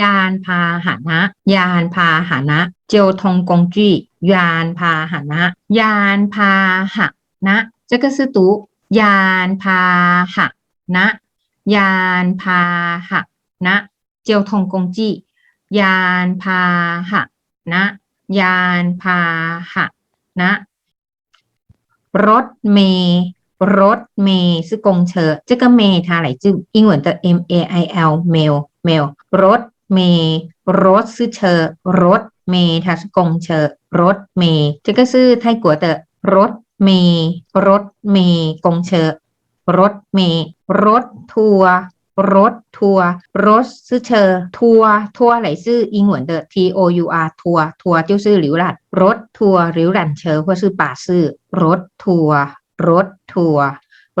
ยานพาหนะ ยานพาหนะ交通工具ยานพาหนะ ยานพาหนะ这个是读ยานพาหนะ ยานพาหนะ交通工具ยานพาหนะ ยานพาหนะ รถเมล์รถเมล์是公车这个เมล์它来自英文的 M A I L mail mail รถ เมรถซื้อเชอรถเมทัสกงเชอรถเมจะก็ซื้อไทยกัวเตอะรถเมรถเมกงเชอรถเมรถทัวรถทัวรถซื้อเชอทัวทัวร์ไหลซื้ออิงหวนเดอ T O U R ทัวร์ทัวร์เจ้าซื้อหลิวหลัดรถทัวหลิวหลันเชอพ่อซื้อป่าซื้อรถทัวรถทัว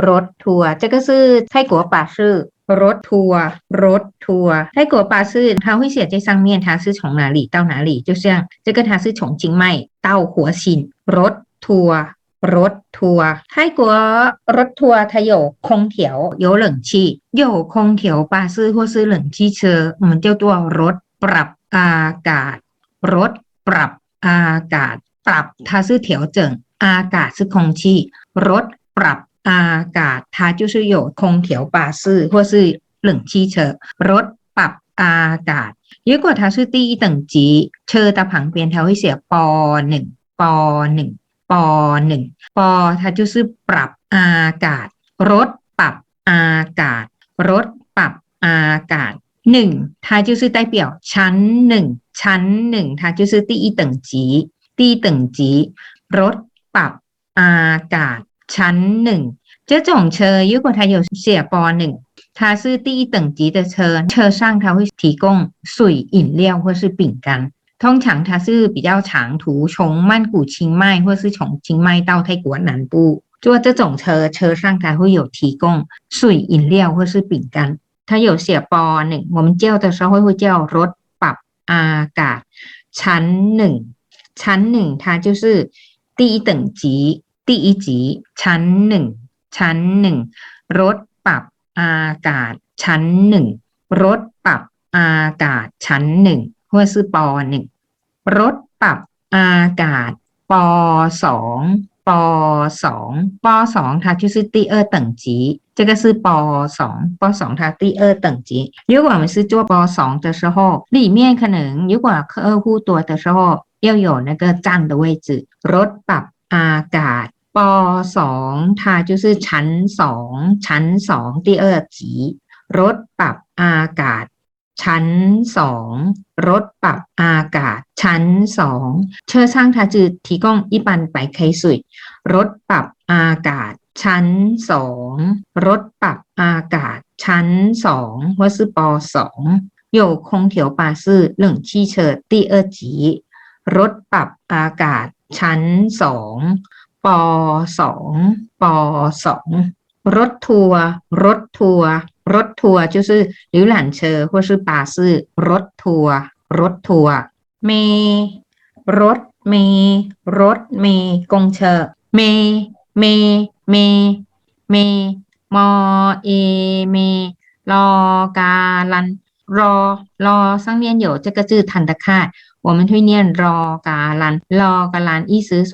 รถทัวร์จะก็ซื้อไทยกัวป่าซื้อ รถทัวร์รถทัวร์ให้กัวปาซื่อเขาให้เสียใจสร้างเมียนท้าซื้อของนาหลี่เต้าหนาหลี่เจ้าเสียงจ้าก็ทาซื้อของจริงไม่เต้าหัวชินรถทัวร์รถทัวร์ให้กัวรถทัวร์ทยคงเถียวโยเหลิงชีโยคงเถียวปาซื้อหัวซื้อเหลิงชีเชอเหมือนเจ้าตัวรถปรับอากาศ รถปรับอากาศ ปรับทาซื้อเถียวเจิงอากาศซื้อคงชีรถปรับ อากาศ它就是有空调巴士或是冷气车รถปรับอากาศ如果它是第一等级车的旁边它会写ปหนึ่งปหนึ่งปหนึ่งป它就是ปรับอากาศ รถปรับอากาศ รถปรับอากาศหนึ่ง它就是代表ชั้นหนึ่งชั้นหนึ่ง它就是第一等级第一等级รถปรับอากาศ ชั้นหนึ่ง这种车如果它有写ปหนึ่ง它是第一等级的车，车上它会提供水、饮料或是饼干。通常它是比较长途，从曼谷、清迈或是从清迈到泰国南部。坐这种车，车上它会有提供水、饮料或是饼干。它有写ปหนึ่ง我们叫的时候会叫รถปรับอากาศชั้นหนึ่งชั้นหนึ่ง它就是第一等级 第一级ชั้นหนึ่งชั้นหนึ่งรถปรับอากาศชั้นหนึ่งรถปรับอากาศชั้นหนึ่ง或是ปหนึ่งรถปรับอากาศปสองปสองปสอง它就是第二等级这个是ปสองปสอง它第二等级如果我们是做ปสอง的时候里面可能如果客户多的时候要有那个站的位置รถปรับอากาศ ปสองทาจุซื่อชั้นสองชั้นสองตีเออจีรถปรับอากาศ ชั้นสองรถปรับอากาศ ชั้นสองเชอช่างทาจือที่ก้องอีปันไปไคสุดรถปรับอากาศ ชั้นสองรถปรับอากาศ ชั้นสองวสือปสองโยคงเถียวปาซื่อหนึ่งที่เชิดตีเออจีรถปรับอากาศ ชั้นสอง ปสองปสองรถทัวร์รถทัวร์รถทัวร์就是浏览车或是巴士รถทัวร์รถทัวร์เมรถเมรถเมกงเชอเมเมเมเมมอเอเมรอกาลันรอรอ上面有这个字弹的看我们会念รอกาลันรอกาลัน意思说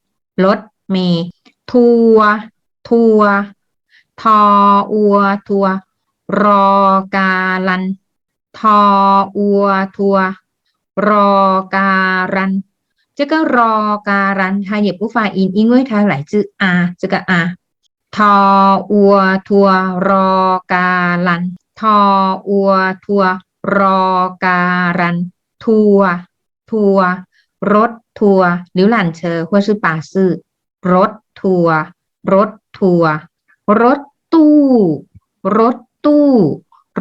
รถเมทัวร์ทัวร์ทออัวทัวร์รอกาลัน ทออัวทัวรอการัน这个รอการัน它也不发音因为它来自啊这个啊ทออัวทัวรอการัน ทออัวทัวรอการัน ทัวทัว รถทัวหรือหลันเชอ或是巴士รถทัวรถทัวรถตู้ รถตู้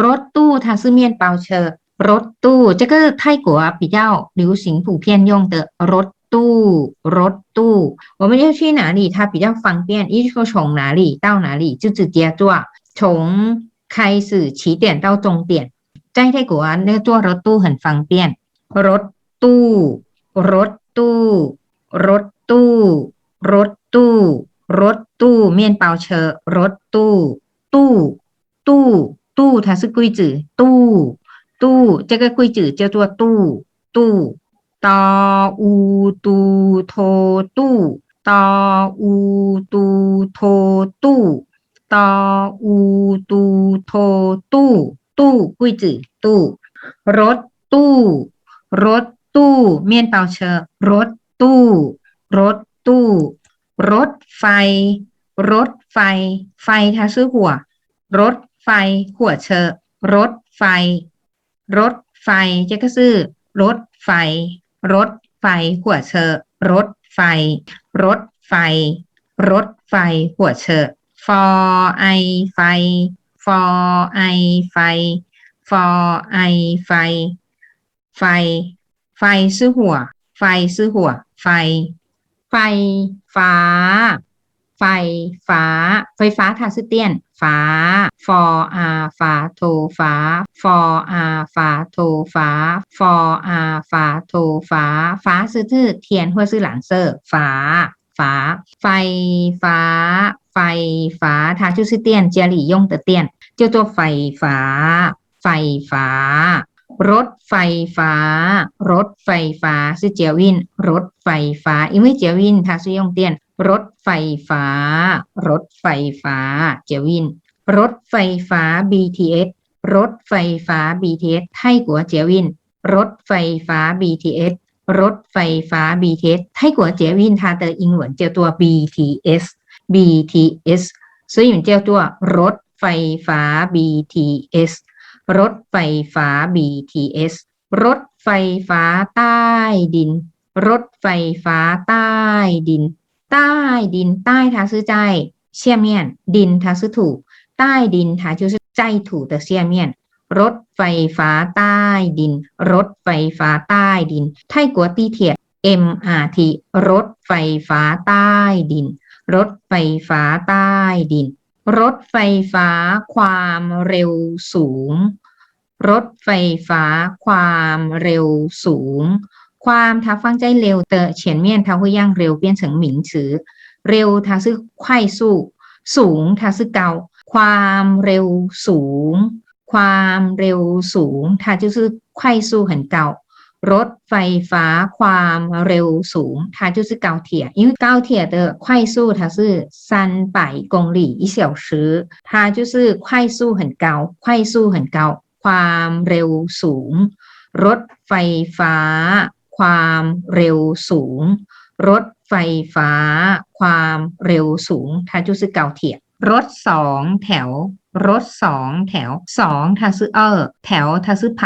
รถตู้它是面包车 รถตู้这个泰国比较流行普遍用的รถตู้รถตู้我们要去哪里它比较方便一说从哪里到哪里就直接坐从开始起点到终点在泰国那个坐รถตู้很方便รถตู้ รถตู้ รถตู้ รถตู้ รถตู้ เมียนเปาเชอรถตู้ ตู้ ตู้ ตู้ทาซึกุยจือตู้ ตู้เจ้าก็กุยจือเจ้าตัวตู้ ตู้ตออูตูโทตู้ตออูตูโทตู้ตออูตูโทตู้ ตู้กุยจือตู้ รถตู้ รถ ตู้เมียนเปาเชอร์รถตู้ รถตู้ รถไฟ รถไฟ ไฟทาซื้อหัว รถไฟหัวเชอร์รถไฟ รถไฟเจ๊ก็ซื้อ รถไฟ รถไฟหัวเชอร์รถไฟ รถไฟ รถไฟหัวเชอร์ฟอไอไฟฟอไอไฟฟอไอไฟ ไฟ ไฟซื้อหัว ไฟซื้อหัว ไฟ ไฟ ฟ้า ไฟ ฟ้า ไฟฟ้าทาซื้อเตี้ยน ฟ้า ฟออาฟ้าโทฟ้า ฟออาฟ้าโทฟ้า ฟออาฟ้าโทฟ้า ฟ้าซื้อทื่อเทียนหัวซื้อหลานเซอร์ฟ้า ฟ้า ไฟฟ้า ไฟฟ้าทาชื่อซื้อเตี้ยนเจียหลี่ยงเตเตี้ยน เจ้าตัวไฟฟ้า ไฟฟ้า รถไฟฟ้า รถไฟฟ้าซื่อเจียวิน รถไฟฟ้าอีไม่เจียวินทาซื่อยงเตียน รถไฟฟ้า รถไฟฟ้า เจียวิน รถไฟฟ้า BTS รถไฟฟ้า BTS ให้กัวเจียวิน รถไฟฟ้า BTS รถไฟฟ้า BTS ให้กัวเจียวินทาเตออิงหวนเจียวตัว BTS BTS ซื้อหยุนเจียวตัวรถไฟฟ้า BTS รถไฟฟ้า BTS รถไฟฟ้าใต้ดิน รถไฟฟ้าใต้ดิน ใต้ดิน ใต้ทาซื้อใจเชี่ยเมียน ดินทาซื้อถูก ใต้ดินทาซื้อใจถูกแต่เชี่ยเมียน รถไฟฟ้าใต้ดิน รถไฟฟ้าใต้ดิน ไทยกัวตีเทียด MRT รถไฟฟ้าใต้ดิน รถไฟฟ้าใต้ดิน รถไฟฟ้าความเร็วสูง รถไฟฟ้าความเร็วสูง ความ它放在เร็ว的前面它会让เร็ว变成名词เร็ว它是快速สูง它是高ความเร็วสูง ความเร็วสูง它就是快速很高รถไฟฟ้าความเร็วสูง它就是高铁因为高铁的快速它是三百公里一小时它就是快速很高快速很高 ความเร็วสูง รถไฟฟ้า ความเร็วสูง รถไฟฟ้า ความเร็วสูงทาจุซึเกาเทียรถสองแถว รถสองแถวสองทาซึเออร์แถวทาซึไผ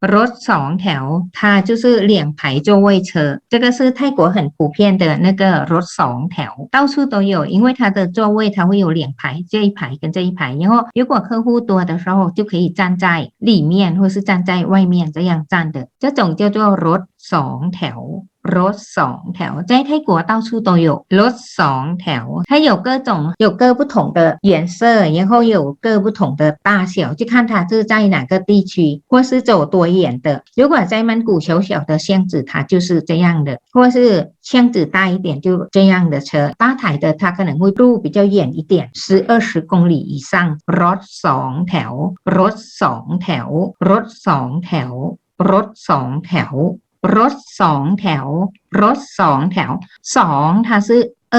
รถสองแถว它就是两排座位车这个是泰国很普遍的那个รถสองแถว到处都有因为它的座位它会有两排这一排跟这一排然后如果客户多的时候就可以站在里面或是站在外面这样站的这种叫做รถสองแถว รถสองแถว在泰国到处都有รถสองแถว它有各种有各不同的颜色然后有各不同的大小就看它是在哪个地区或是走多远的如果在曼谷小小的巷子它就是这样的或是巷子大一点就这样的车大台的它可能会路比较远一点十二十公里以上รถสองแถวรถสองแถวรถสองแถวรถสองแถว รถสองแถว รถสองแถวสอง它是二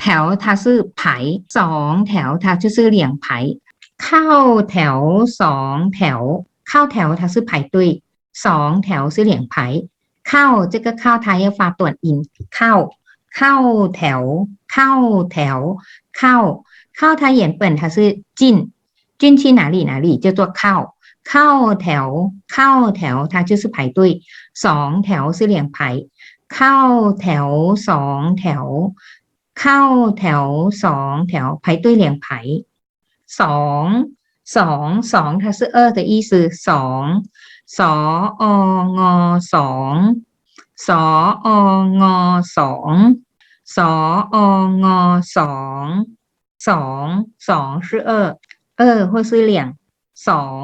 แถว它是排สองแถว它就是两排เข้าแถวสองแถว เข้าแถว它是排队สองแถว是两排เข้า这个เข้า它要发短音เข้า เข้าแถว เข้าแถว เข้า เข้า它原本它是进进去哪里哪里叫做เข้า เข้าแถวเข้าแถวทาชื่อสุไผ่ตุ้ยสองแถวซื้อเหลียงไผ่เข้าแถวสองแถว เข้าแถวสองแถวไผ่ตุ้ยเหลียงไผ่สองสองสองทาซื้อเออแต่อีซื้อสองสอองอสองสอองอสองสอองอสองสองสองชื่อเออเออหัวซื้อเหลียงสอง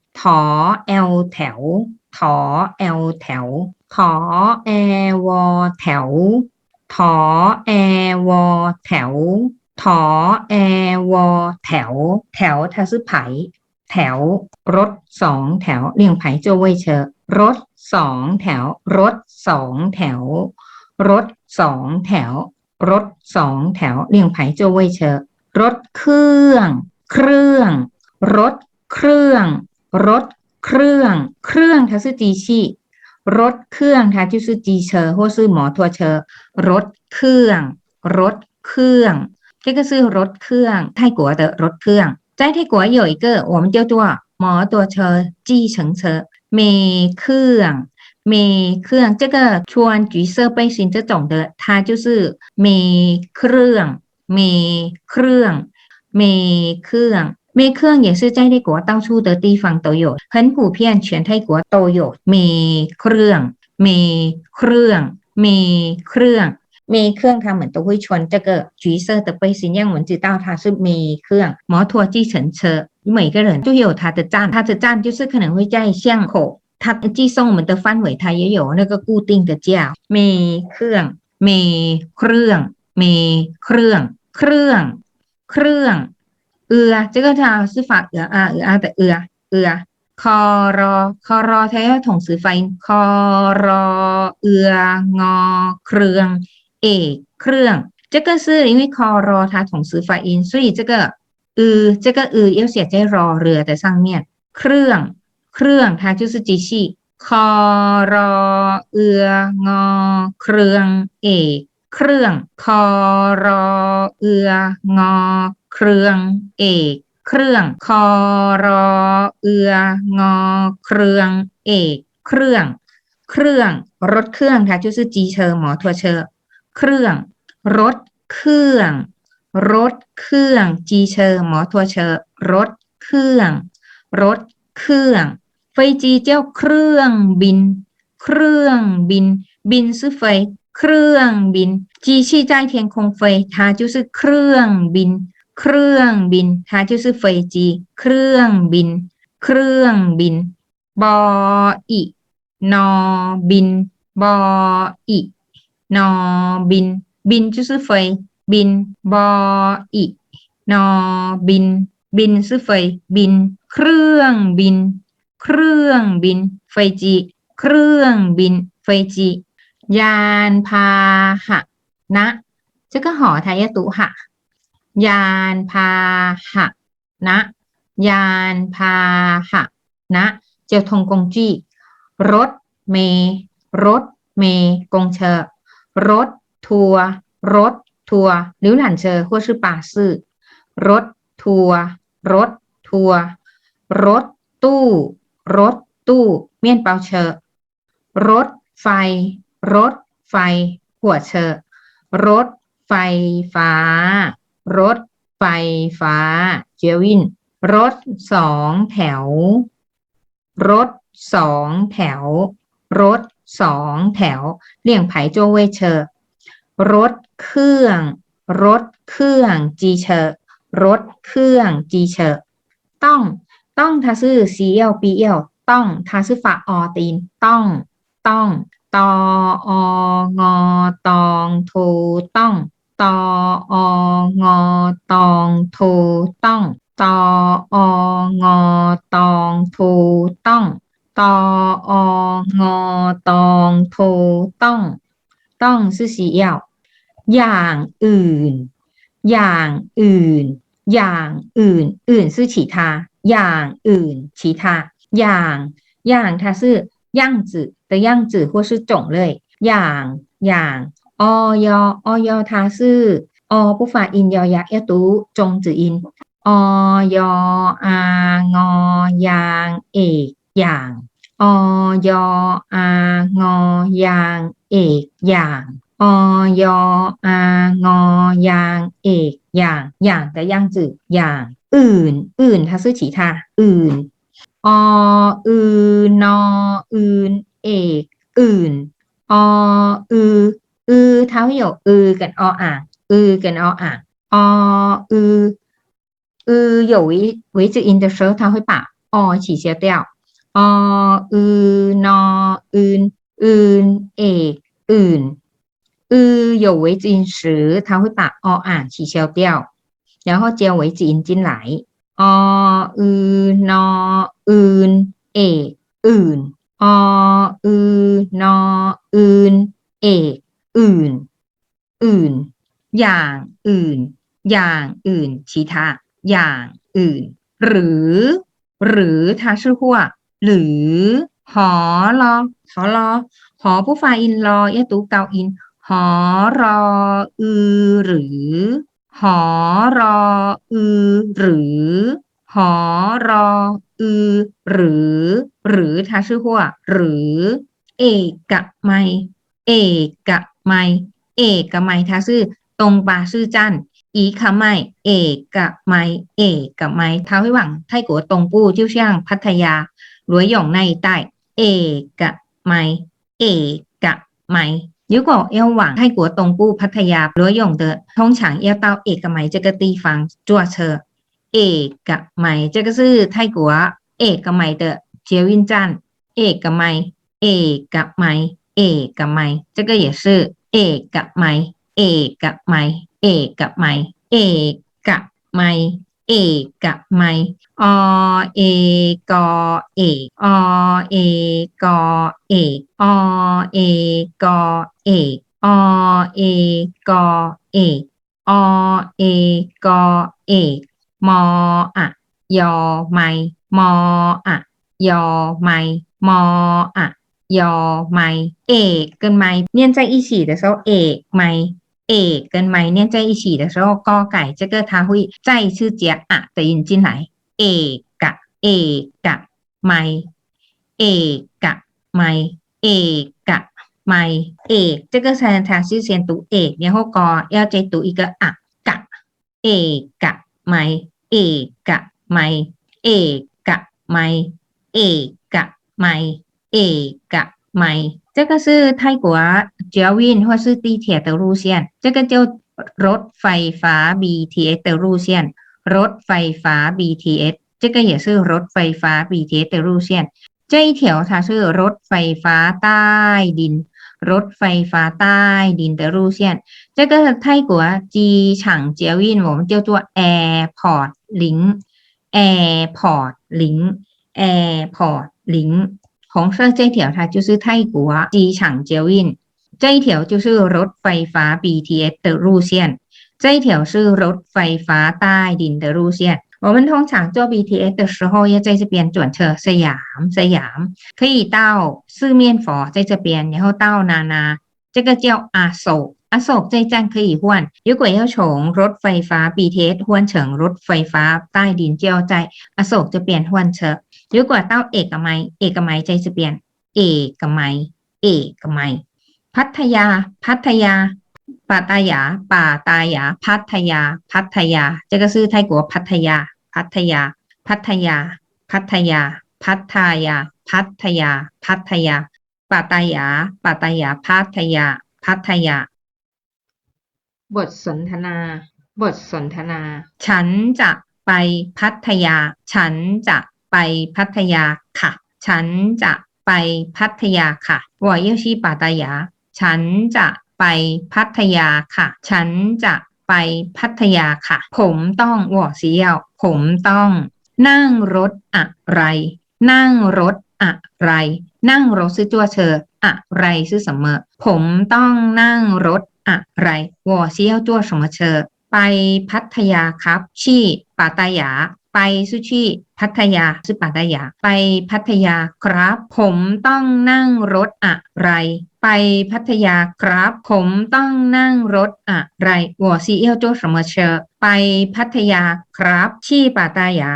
ถอแอลแถว ถอแอลแถว ขอแอวอแถว ถอแอวอแถว ถอแอวอแถว แถวทาซึไผ่แถว รถสองแถวเลียงไผ่โจวเวยเชอรถสองแถว รถสองแถว รถสองแถว รถสองแถวเลียงไผ่โจวเวยเชอรถเครื่อง เครื่อง รถเครื่อง รถเครื่อง เครื่อง它是机器รถเครื่อง它就是机车或是摩托车รถเครื่อง รถเครื่อง这个是รถเครื่อง泰国的รถเครื่อง在泰国有一个我们叫做摩托车计程车เมเครื่องเมเครื่อง这个穿橘色背心这种的它就是เมเครื่องเมเครื่องเมเครื่อง 煤矿也是在泰国到处的地方都有，很普遍，全泰国都有煤矿。煤矿，煤矿，煤矿，它们都会穿这个橘色的背心，让我们知道它是煤矿。摩托计程车，每个人都有它的站，它的站就是可能会在巷口，它寄送我们的范围，它也有那个固定的价。煤矿，煤矿，煤矿，矿，矿。 เครื่องเมเครื่อง เครื่อง เครื่อง เอือ这个它是发เอืออาเอืออาแต่เอือเอือคอรอคอรอ它要同时发音คอรอเอืองอเครื่องเอกเครื่อง这个是因为คอรอ它同时发音所以这个อือ这个อือ要写在รอเรือ的上面เครื่อง เครื่อง它就是机器คอรอเอืองอเครื่องเอก เครื่องคอรอเอืองอ เครื่องเอกเครื่องคอรอเอืองอ เครื่องเอกเครื่อง เครื่อง รถเครื่องค่ะชื่อจีเชอร์หมอทัวเชอร์เครื่อง รถเครื่อง รถเครื่องจีเชอร์หมอทัวเชอรถเครื่อง รถเครื่องไฟจีเจ้าเครื่องบิน เครื่องบิน บินซื้อไฟ เครื่องบินจีชีใจเทียงคงเฟยทาจูซือเครื่องบิน เครื่องบินทาจูซือเฟยจีเครื่องบิน เครื่องบิน บออีนอบิน บออีนอบิน บินจูซือเฟยบิน บออีนอบิน บินซือเฟยบิน เครื่องบิน เครื่องบิน เฟยจี เครื่องบิน เฟยจี านพาหนะ这个หอไทยตุหะ ยานพาหนะ ยานพาหนะเจียวทงกงจี้ รถเมล์รถเมล์กงเชอรถทัวร์รถทัวร์หรือหลันเชอ或是巴士รถทัวร์รถทัวร์รถตู้ รถตู้เมียนเปาเชอรถไฟ รถไฟหัวเชอรถไฟฟ้า รถไฟฟ้า เจวิน รถสองแถว รถสองแถว รถสองแถว เลี่ยงไผ่โจเวเชอรถเครื่อง รถเครื่องจีเชอรถเครื่องจีเชอต้องต้องทาซื่อซีเอลปีเอลต้องทาซื่อฝาออตีน ต้อง ต้อง ตอองอตองทูต้องตอองอตองทูต้องตอองอตองทูต้องตอองอตองทูต้อง ต้องคือสีเอี่ยวอย่างอื่น อย่างอื่น อย่างอื่น อื่นคือฉีทาอย่างอื่นฉีทาอย่างอย่างทาซื่อ 样子的样子或是种类。样样哦哟哦哟，它是哦不发音要呀，要读中子音。哦哟啊哦样一样。o yo a ngo yang e yang o yo a ngo yang e yang yang 的样子 yang อื่นอื่น它是其他อื่น ออื่นนออื่นเอกอื่นออืออือ它会有อือ跟ออ่างอือ跟ออ่างออืออือ有为为止音的时候，它会把อ取消掉。ออือนออื่นอื่นเอกอื่นอือ有为止音时，它会把ออ่าง取消掉，然后加为止音进来。 ออืนออืน เอกอื่นออืนออืน เอกอื่น อื่น อย่างอื่น อย่างอื่นชีท他อย่างอื่น หรือ หรือทาชื่อหัวหรือหอรอหอรอหอผู้ฟาอินรอเยตุเกาอินหอรออือหรือ หอรออือ หรือ หอรออือ หรือ หรือทาชื่อหัวหรือ เอกไมเอกไมเอกไมทาชื่อ ตรงปาชื่อจันอีคาไม่เอกไมเอกไมเท้าให้หวังไทกัวตรงปู้ชิวเชียงพัทยารวยหย่องในใต้เอกไมเอกไม 如果要往泰国东部พัทยา罗永的通常要到เอกไม这个地方坐车เอกไม这个是泰国เอกไม的捷运站เอกไมเอกไมเอกไม这个也是เอกไมเอกไมเอกไมเอกไม เอกไมอเอกอเอกอเอกอเอกอเอกเอกอเอกเอกอเอกเอกมออะยอไมมออะยอไมมออะยอไมเอกเกินไหมเนียนใจอีฉีแต่เศาเอกไหม 诶跟埋念在一起的时候，高改这个它会再次加啊的音进来。诶嘎诶嘎埋诶嘎埋诶嘎埋诶，这个它它是先读诶，然后高要再读一个啊嘎诶嘎埋诶嘎埋诶嘎埋诶嘎埋诶嘎。อกะไมเอกะไมเอกะไม这个是泰国捷运或是地铁的路线，这个叫รถไฟฟ้า BTS 的路线，รถไฟฟ้า BTS，这个也是รถไฟฟ้า BTS 的路线。这一条它是รถไฟฟ้าใต้ดิน รถไฟฟ้าใต้ดิน的路线。这个泰国机场捷运我们叫做 airport 零 airport 零 airport 零。 红色这条它就是泰国机场捷运，这一条就是รถไฟฟ้า BTS 的路线，这一条是รถไฟฟ้าใต้ดิน的路线。我们通常坐 BTS 的时候，要在这边转车，สยามสยาม可以到四面佛在这边，然后到นานา，这个叫阿首。阿首这一站可以换，如果要从รถไฟฟ้า BTS 换成รถไฟฟ้าใต้ดิน，就要在阿首这边换车。如果到เอ หรือกว่าเต้าเอกมัย เอกมัยใจสเปียน เอกมัย เอกมัย พัทยา พัทยาป่าตายาป่าตายา พัทยา พัทยาจะก็ซื้อไทยกัวพัทยา พัทยา พัทยา พัทยา พัทยา พัทยา พัทยาป่าตายาป่าตายา พัทยา พัทยา บทสนทนา บทสนทนา ฉันจะไปพัทยา ฉันจะ ไปพัทยาค่ะ ฉันจะไปพัทยาค่ะ我要去巴达雅ฉันจะไปพัทยาค่ะ ฉันจะไปพัทยาค่ะ ผมต้อง我需要ผมต้อง นั่งรถอะไร นั่งรถอะไร นั่งรถ是坐车อะไร是什么ผมต้องนั่งรถอะไร我需要坐什么车ไปพัทยาครับที่ปาตายา ไปซูชิพัทยาสุปัตยา ไปพัทยาครับ ผมต้องนั่งรถอะไร ไปพัทยาครับ ผมต้องนั่งรถอะไร我是要坐什么车ไปพัทยาครับที่ปัตยา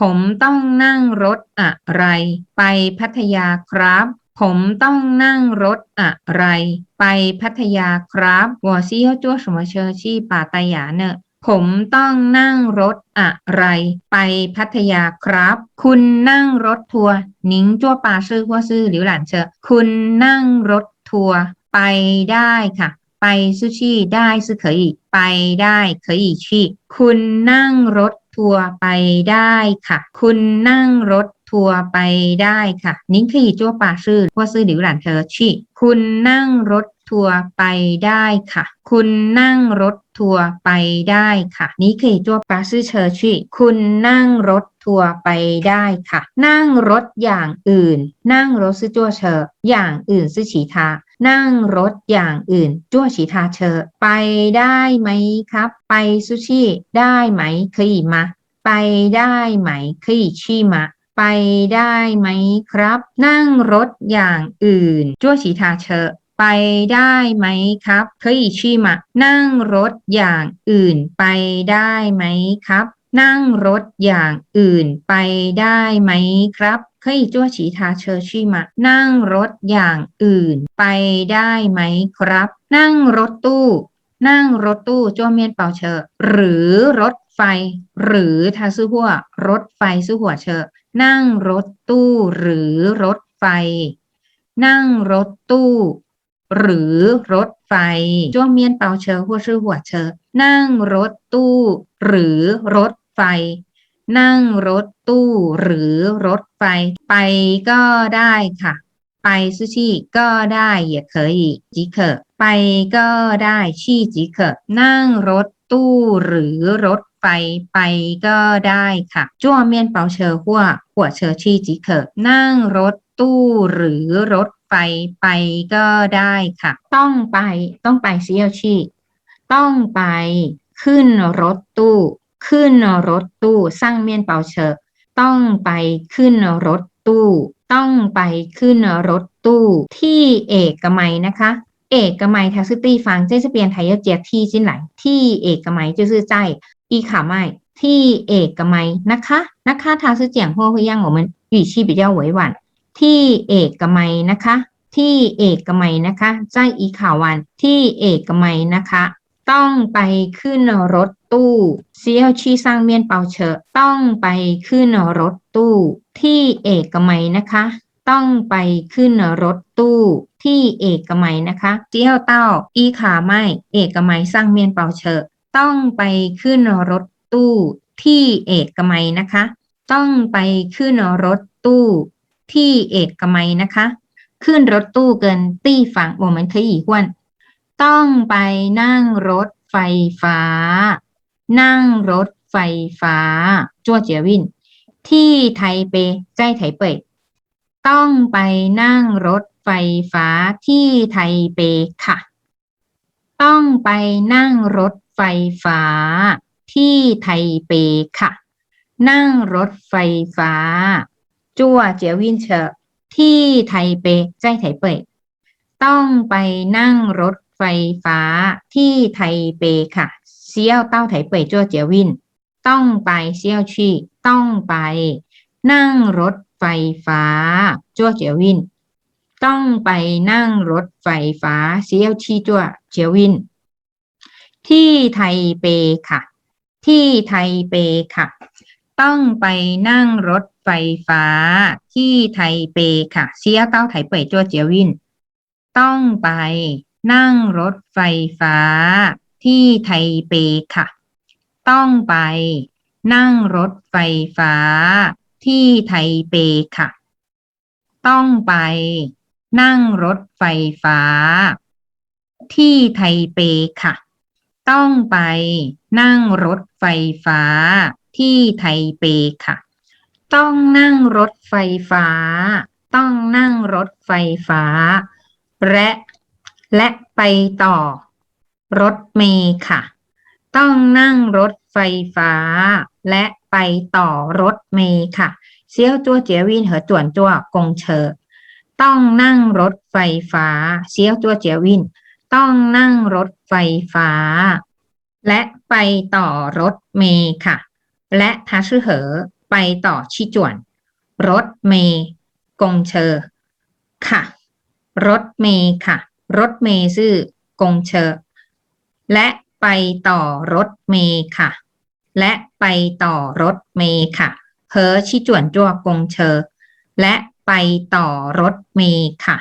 ผมต้องนั่งรถอะไร ไปพัทยาครับ ผมต้องนั่งรถอะไร ไปพัทยาครับ我是要坐什么车去ปัตยา呢 ผมต้องนั่งรถอะไร ไปพัทยาครับ คุณนั่งรถทัวร์นิงจั่วปาซื้อหัวซื้อหรือหลานเชอคุณนั่งรถทัวร์ไปได้ค่ะ ไปซูชิได้ซื้อเคยไปได้เคยชีคุณนั่งรถทัวร์ไปได้ค่ะ คุณนั่งรถทัวร์ไปได้ค่ะ นิ้งขี่จั่วป่าซื้อว่าซื้อหรือหลานเธอชีคุณนั่งรถ ทัวร์ไปได้ค่ะ คุณนั่งรถทัวร์ไปได้ค่ะนี่คือจัวปาซื่อเชอร์ชีคุณนั่งรถทัวร์ไปได้ค่ะ นั่งรถอย่างอื่น นั่งรถซื่อจัวเชอร์อย่างอื่นซื่อฉีทานั่งรถอย่างอื่นจั่วฉีทาเชอร์ไปได้ไหมครับ ไปซูชิได้ไหมคลีมาไปได้ไหมคลีชีมาไปได้ไหมครับ นั่งรถอย่างอื่นจั่วฉีทาเชอร์ ไปได้ไหมครับ可以去吗นั่งรถอย่างอื่น ไปได้ไหมครับ นั่งรถอย่างอื่น ไปได้ไหมครับ可以坐其他车去吗นั่งรถอย่างอื่น ไปได้ไหมครับ นั่งรถตู้ นั่งรถตู้จ้วเมียนเป่าเชอหรือรถไฟ หรือทาซื้อหัวรถไฟซื้อหัวเชอนั่งรถตู้หรือรถไฟ นั่งรถตู้ หรือรถไฟจ้วเมียนเปาเชอหัวชื่อหัวเชอนั่งรถตู้ หรือรถไฟ นั่งรถตู้ หรือรถไฟ ไปก็ได้ค่ะ ไปซูชิก็ได้也可以即可ไปก็ได้ชี่即可นั่งรถตู้ หรือรถไฟ ไปก็ได้ค่ะจ้วเมียนเปาเชอหัวหัวเชอชี่即可นั่งรถ ตู้ หรือรถไฟ ไปก็ได้ค่ะ ต้องไปต้องไปเซียวชี่ต้องไป ขึ้นรถตู้ ขึ้นรถตู้สร้างเมียนเปาเชอต้องไปขึ้นรถตู้ ต้องไปขึ้นรถตู้ ที่เอกมัยนะคะ เอกมัย它是地方这这边它要加 t 进来ที่เอกมัย就是在一卡麦ที่เอกมัยนะคะนะคะ它是讲话会让我们语气比较委婉 ที่เอกมัยนะคะ ที่เอกมัยนะคะใจอีข่าววันที่เอกมัยนะคะ ต้องไปขึ้นรถตู้เซียวชีสร้างเมียนเปาเชอต้องไปขึ้นรถตู้ ที่เอกมัยนะคะ ต้องไปขึ้นรถตู้ที่เอกมัยนะคะเจียวเต้าอีขาไม่เอกมัยสร้างเมียนเปาเชอต้องไปขึ้นรถตู้ที่เอกมัยนะคะ ต้องไปขึ้นรถตู้ ที่เอกมัยนะคะ ขึ้นรถตู้เกินตี้ฝั่งโมเมนต์ที่อีกวนต้องไปนั่งรถไฟฟ้า นั่งรถไฟฟ้า จั่วเจียวิน ที่ไทเปใจไถเป่ยต้องไปนั่งรถไฟฟ้าที่ไทเปค่ะ ต้องไปนั่งรถไฟฟ้า ที่ไทเปค่ะ นั่งรถไฟฟ้า จัวเจียวินเชอที่ไทเปใจไทเปต้องไปนั่งรถไฟฟ้าที่ไทเปค่ะเซียวเต้าไถเป่ยจั่วเจียวิน ต้องไปเซียวชี่ต้องไป นั่งรถไฟฟ้าจั่วเจียวิน ต้องไปนั่งรถไฟฟ้าเซียวชี่จั่วเจียวิน ที่ไทเปค่ะ ที่ไทเปค่ะ ต้องไปนั่งรถ ไฟฟ้าที่ไทเปค่ะเซียเต้าไถเป่ยจัวเจียวิน ต้องไปนั่งรถไฟฟ้าที่ไทเปค่ะ ต้องไปนั่งรถไฟฟ้าที่ไทเปค่ะ ต้องไปนั่งรถไฟฟ้า ที่ไทเปค่ะ ต้องไปนั่งรถไฟฟ้าที่ไทเปค่ะ ต้องนั่งรถไฟฟ้า ต้องนั่งรถไฟฟ้า และและไปต่อ รถเมล์ค่ะ ต้องนั่งรถไฟฟ้า และไปต่อรถเมล์ค่ะเซียวจัวเจียวินเหอต่วนจัวกงเชอต้องนั่งรถไฟฟ้าเซียวจัวเจียวิน ต้องนั่งรถไฟฟ้า และไปต่อรถเมล์ค่ะ และทาชื่อเหอ ไปต่อชิจวน รถเมล์กงเชอ ค่ะ รถเมล์ค่ะ รถเมล์ซื่อกงเชอ และไปต่อรถเมล์ค่ะ และไปต่อรถเมล์ค่ะเพอชิจวนจั่วกงเชอ และไปต่อรถเมล์ค่ะ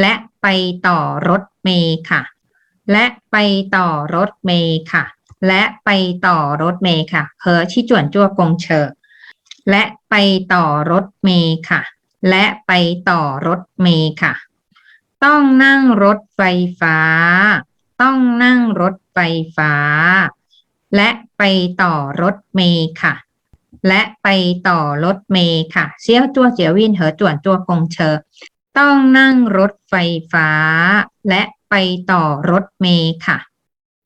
และไปต่อรถเมล์ค่ะ และไปต่อรถเมล์ค่ะ และไปต่อรถเมล์ค่ะเพอชิจวนจั่วกงเชอ และไปต่อรถเมล์ค่ะ และไปต่อรถเมล์ค่ะ ต้องนั่งรถไฟฟ้า ต้องนั่งรถไฟฟ้า และไปต่อรถเมล์ค่ะ และไปต่อรถเมล์ค่ะ เซียวจัวเจียวินเหอจวนจัวกงเชอ ต้องนั่งรถไฟฟ้า และไปต่อรถเมล์ค่ะ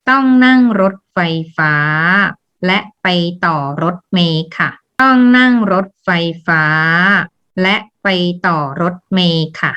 ต้องนั่งรถไฟฟ้า และไปต่อรถเมล์ค่ะ ต้องนั่งรถไฟฟ้า และไปต่อรถเมล์ค่ะ